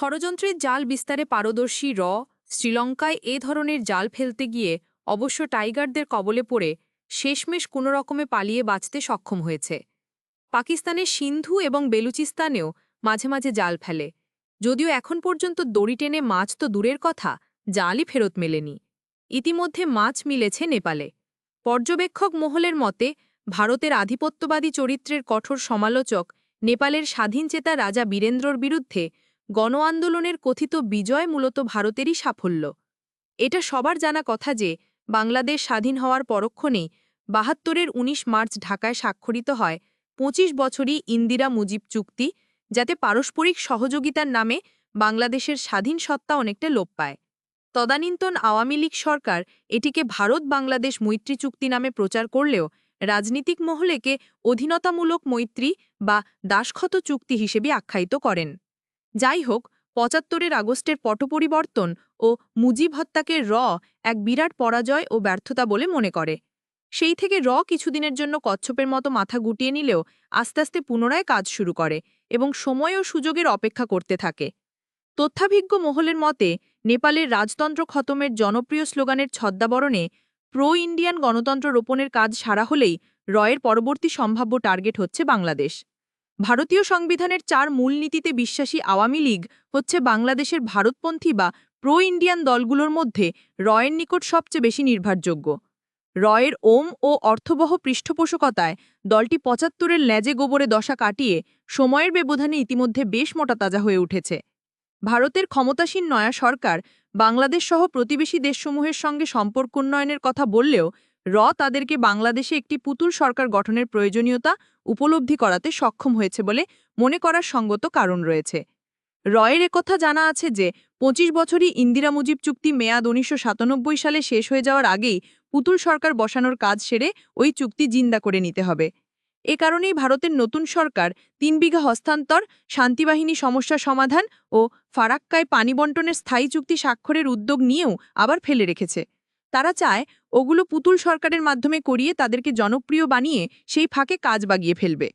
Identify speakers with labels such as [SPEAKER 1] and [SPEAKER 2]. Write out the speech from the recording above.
[SPEAKER 1] ষড়যন্ত্রের জাল বিস্তারে পারদর্শী র শ্রীলঙ্কায় এ ধরনের জাল ফেলতে গিয়ে অবশ্য টাইগারদের কবলে পড়ে শেষমেশ কোনো রকমে পালিয়ে বাঁচতে সক্ষম হয়েছে। পাকিস্তানের সিন্ধু এবং বেলুচিস্তানেও মাঝে মাঝে জাল ফেলে। যদিও এখন পর্যন্ত দড়ি টেনে মাছ তো দূরের কথা, জালই ফেরত মেলেনি। ইতিমধ্যে মাছ মিলেছে নেপালে। পর্যবেক্ষক মহলের মতে, ভারতের আধিপত্যবাদী চরিত্রের কঠোর সমালোচক নেপালের স্বাধীনচেতা রাজা বীরেন্দ্রর বিরুদ্ধে গণ আন্দোলনের কথিত বিজয় মূলত ভারতেরই সাফল্য। এটা সবার জানা কথা যে, বাংলাদেশ স্বাধীন হওয়ার পরক্ষণেই বাহাত্তরের ১৯ মার্চ ঢাকায় স্বাক্ষরিত হয় ২৫ বছরই ইন্দিরা মুজিব চুক্তি, যাতে পারস্পরিক সহযোগিতার নামে বাংলাদেশের স্বাধীন সত্তা অনেকটা লোপ পায়। তদানীন্তন আওয়ামী লীগ সরকার এটিকে ভারত বাংলাদেশ মৈত্রী চুক্তি নামে প্রচার করলেও রাজনীতিক মহলেকে অধীনতামূলক মৈত্রী বা দাসক্ষত চুক্তি হিসেবে আখ্যায়িত করেন। যাই হোক পঁচাত্তরের আগস্টের পটপরিবর্তন ও মুজিব হত্যাকে র এক বিরাট পরাজয় ও ব্যর্থতা বলে মনে করে। সেই থেকে র কিছুদিনের জন্য কচ্ছপের মতো মাথা গুটিয়ে নিলেও আস্তে আস্তে পুনরায় কাজ শুরু করে এবং সময় ও সুযোগের অপেক্ষা করতে থাকে। তথ্যাভিজ্ঞ মহলের মতে, নেপালের রাজতন্ত্র খতমের জনপ্রিয় স্লোগানের ছদ্মাবরণে প্রো ইন্ডিয়ান গণতন্ত্র রোপণের কাজ সারা হলেই রয়ের পরবর্তী সম্ভাব্য টার্গেট হচ্ছে বাংলাদেশ। ভারতীয় সংবিধানের চার মূলনীতিতে বিশ্বাসী আওয়ামী লীগ হচ্ছে বাংলাদেশের ভারতপন্থী বা প্রো ইন্ডিয়ান দলগুলোর মধ্যে রয়ের নিকট সবচেয়ে বেশি নির্ভরযোগ্য। রয়ের ওম ও অর্থবহ পৃষ্ঠপোষকতায় দলটি পঁচাত্তরের ল্যাজে গোবরে দশা কাটিয়ে সময়ের ব্যবধানে ইতিমধ্যে বেশ মোটা তাজা হয়ে উঠেছে। ভারতের ক্ষমতাসীন নয়া সরকার বাংলাদেশ সহ প্রতিবেশী দেশসমূহের সঙ্গে সম্পর্ক উন্নয়নের কথা বললেও র তাদেরকে বাংলাদেশে একটি পুতুল সরকার গঠনের প্রয়োজনীয়তা উপলব্ধি করাতে সক্ষম হয়েছে বলে মনে করার সঙ্গত কারণ রয়েছে। রয়ের একথা জানা আছে যে ২৫ বছরই ইন্দিরা মুজিব চুক্তি মেয়াদ উনিশশো সাতানব্বই সালে শেষ হয়ে যাওয়ার আগেই পুতুল সরকার বসানোর কাজ সেরে ওই চুক্তি জিন্দা করে নিতে হবে। এ কারণেই ভারতের নতুন সরকার, তিন বিঘা হস্তান্তর, শান্তিবাহিনী সমস্যা সমাধান ও ফারাক্কায় পানি বন্টনের স্থায়ী চুক্তি স্বাক্ষরের উদ্যোগ নিয়েও আবার ফেলে রেখেছে। তারা চায় ওগুলো পুতুল সরকারের মাধ্যমে করিয়ে তাদেরকে জনপ্রিয় বানিয়ে সেই ফাঁকে কাজ বাগিয়ে ফেলবে।